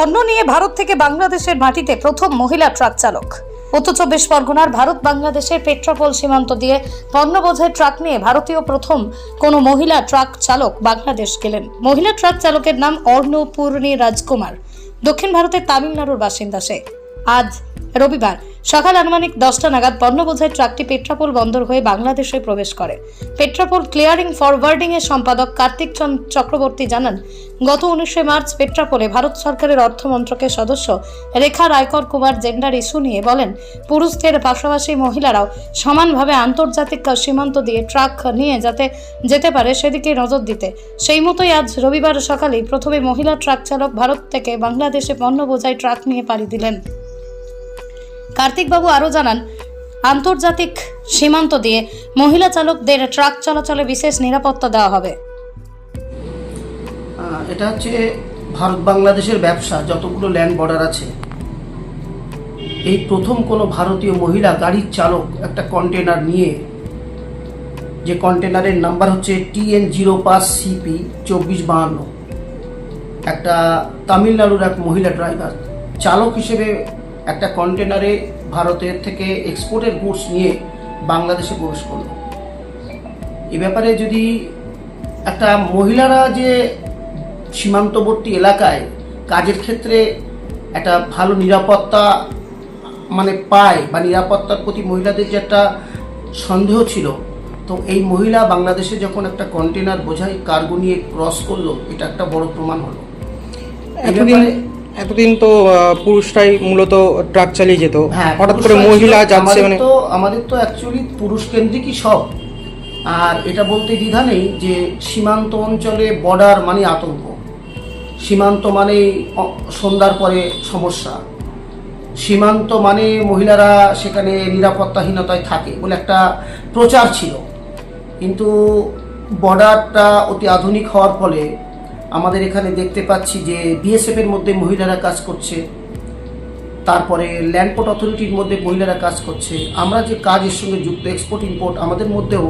পণ্য নিয়ে ভারত থেকে বাংলাদেশের মাটিতে প্রথম মহিলা ট্রাক চালক। উত্তর চব্বিশ পরগনার ভারত বাংলাদেশের পেট্রাপোল সীমান্ত দিয়ে পণ্য বোঝাই ট্রাক নিয়ে ভারতীয় প্রথম কোনো মহিলা ট্রাক চালক বাংলাদেশ গেলেন। মহিলা ট্রাক চালকের নাম অর্ণপূর্ণী রাজকুমার। দক্ষিণ ভারতের তামিলনাড়ুর বাসিন্দা সে। আজ রবিবার সকাল আনুমানিক দশটা নাগাদ পণ্য বোঝাই ট্রাকটি পেট্রাপোল বন্দর হয়ে বাংলাদেশে প্রবেশ করে। পেট্রাপোল ক্লিয়ারিং ফরওয়ার্ডিং এর সম্পাদক কার্তিক চক্রবর্তী জানান, গত উনিশে মার্চ পেট্রাপোলে ভারত সরকারের অর্থ মন্ত্রকের সদস্য রেখা রায়কর কুমার জেন্ডার ইস্যু নিয়ে বলেন, পুরুষদের পাশাপাশি মহিলারাও সমানভাবে আন্তর্জাতিক সীমান্ত দিয়ে ট্রাক নিয়ে যাতে যেতে পারে সেদিকে নজর দিতে। সেই মতোই আজ রবিবার সকালেই প্রথমে মহিলা ট্রাক চালক ভারত থেকে বাংলাদেশে পণ্য বোঝাই ট্রাক নিয়ে পাড়ি দিলেন। কার্তিকবাবু আরও জানান, আন্তর্জাতিক সীমান্ত দিয়ে মহিলা চালকদের ট্রাক চলাচলে বিশেষ নিরাপত্তা দেওয়া হবে। এটা হচ্ছে ভারত বাংলাদেশের ব্যবসা, যতগুলো ল্যান্ড বর্ডার আছে। এই প্রথম কোনো ভারতীয় মহিলা গাড়ির চালক একটা কন্টেনার নিয়ে, যে কন্টেনারের নাম্বার হচ্ছে টিএন জিরো পাঁচ সিপি চব্বিশ বাহান্ন। একটা তামিলনাড়ুর এক মহিলা ড্রাইভার চালক হিসেবে একটা কন্টেনারে ভারতের থেকে এক্সপোর্টের গুডস নিয়ে বাংলাদেশে প্রবেশ করল। এ ব্যাপারে যদি একটা মহিলারা যে সীমান্তবর্তী এলাকায় কাজের ক্ষেত্রে একটা ভালো নিরাপত্তা মানে পায় বা নিরাপত্তার প্রতি মহিলাদের যে একটা সন্দেহ ছিল তো এই মহিলা বাংলাদেশে যখন একটা কন্টেনার বোঝাই কার্গো নিয়ে ক্রস করল এটা একটা বড় প্রমাণ হলো। এতদিন তো পুরুষরাই মূলত ট্রাক চালিয়ে যেত। হ্যাঁ হঠাৎ করে মহিলা যাচ্ছে মানে তো আমাদের তো অ্যাকচুয়ালি পুরুষ কেন্দ্রিকই সব। আর এটা বলতে দ্বিধা নেই যে সীমান্ত অঞ্চলে বর্ডার মানে আতঙ্ক। সীমান্ত মানে সন্ধ্যার পরে সমস্যা। সীমান্ত মানে মহিলারা সেখানে নিরাপত্তাহীনতায় থাকে বলে একটা প্রচার ছিল। কিন্তু বর্ডারটা অতি আধুনিক হওয়ার ফলে আমাদের এখানে দেখতে পাচ্ছি যে বিএসএফ এর মধ্যে মহিলারা কাজ করছে, তারপরে ল্যান্ডপোর্ট অথরিটির মধ্যে মহিলারা কাজ করছে। আমরা যে কাজের সঙ্গে যুক্ত এক্সপোর্ট ইম্পোর্ট আমাদের মধ্যেও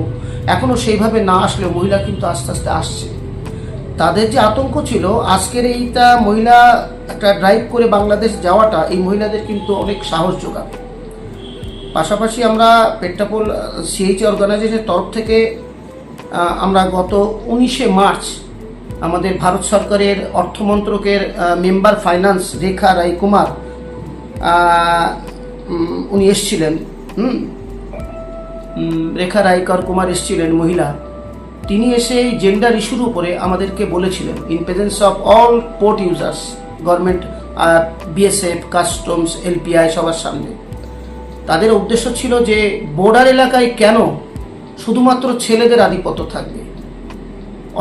এখনও সেইভাবে না আসলেও মহিলা কিন্তু আস্তে আস্তে আসছে। তাদের যে আতঙ্ক ছিল, আজকের এইটা মহিলা একটা ড্রাইভ করে বাংলাদেশ যাওয়াটা, এই মহিলাদের কিন্তু অনেক সাহস যোগাবে। পাশাপাশি আমরা পেট্টাপোল সিএইচ অর্গানাইজেশনের তরফ থেকে আমরা গত উনিশে মার্চ আমাদের ভারত সরকারের অর্থমন্ত্রকের মেম্বার ফাইন্যান্স রেখা রায় কুমার উনি এসছিলেন, হুম? রেখা রায়কর কুমার এসছিলেন, মহিলা। তিনি এসে এই জেন্ডার ইস্যুর উপরে আমাদেরকে বলেছিলেন in presence of all port users government BSF customs LPI সবার সামনে। তাদের উদ্দেশ্য ছিল যে বর্ডার এলাকায় কেন শুধুমাত্র ছেলেদের আধিপত্য থাকবে?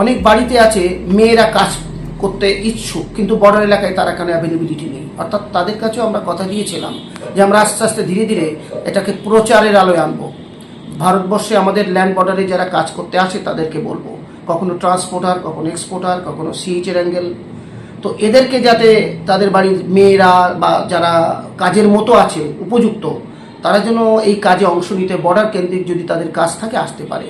অনেক বাড়িতে আছে, মেয়েরা কাজ করতে ইচ্ছুক, কিন্তু বর্ডার এলাকায় তারা কেন অ্যাভেলেবিলিটি নেই। অর্থাৎ তাদের কাছেও আমরা কথা দিয়েছিলাম যে আমরা আস্তে আস্তে ধীরে ধীরে এটাকে প্রচারের আলোয় আনব। ভারতবর্ষে আমাদের ল্যান্ড বর্ডারে যারা কাজ করতে আসে, তাদেরকে বলব, কখনো ট্রান্সপোর্টার কখনো এক্সপোর্টার কখনো সিএইচের অ্যাঙ্গেল তো এদেরকে যাতে তাদের বাড়ির মেয়েরা বা যারা কাজের মতো আছে, উপযুক্ত, তারা যেন এই কাজে অংশ নিতে বর্ডার কেন্দ্রিক যদি তাদের কাজ থাকে, আসতে পারে।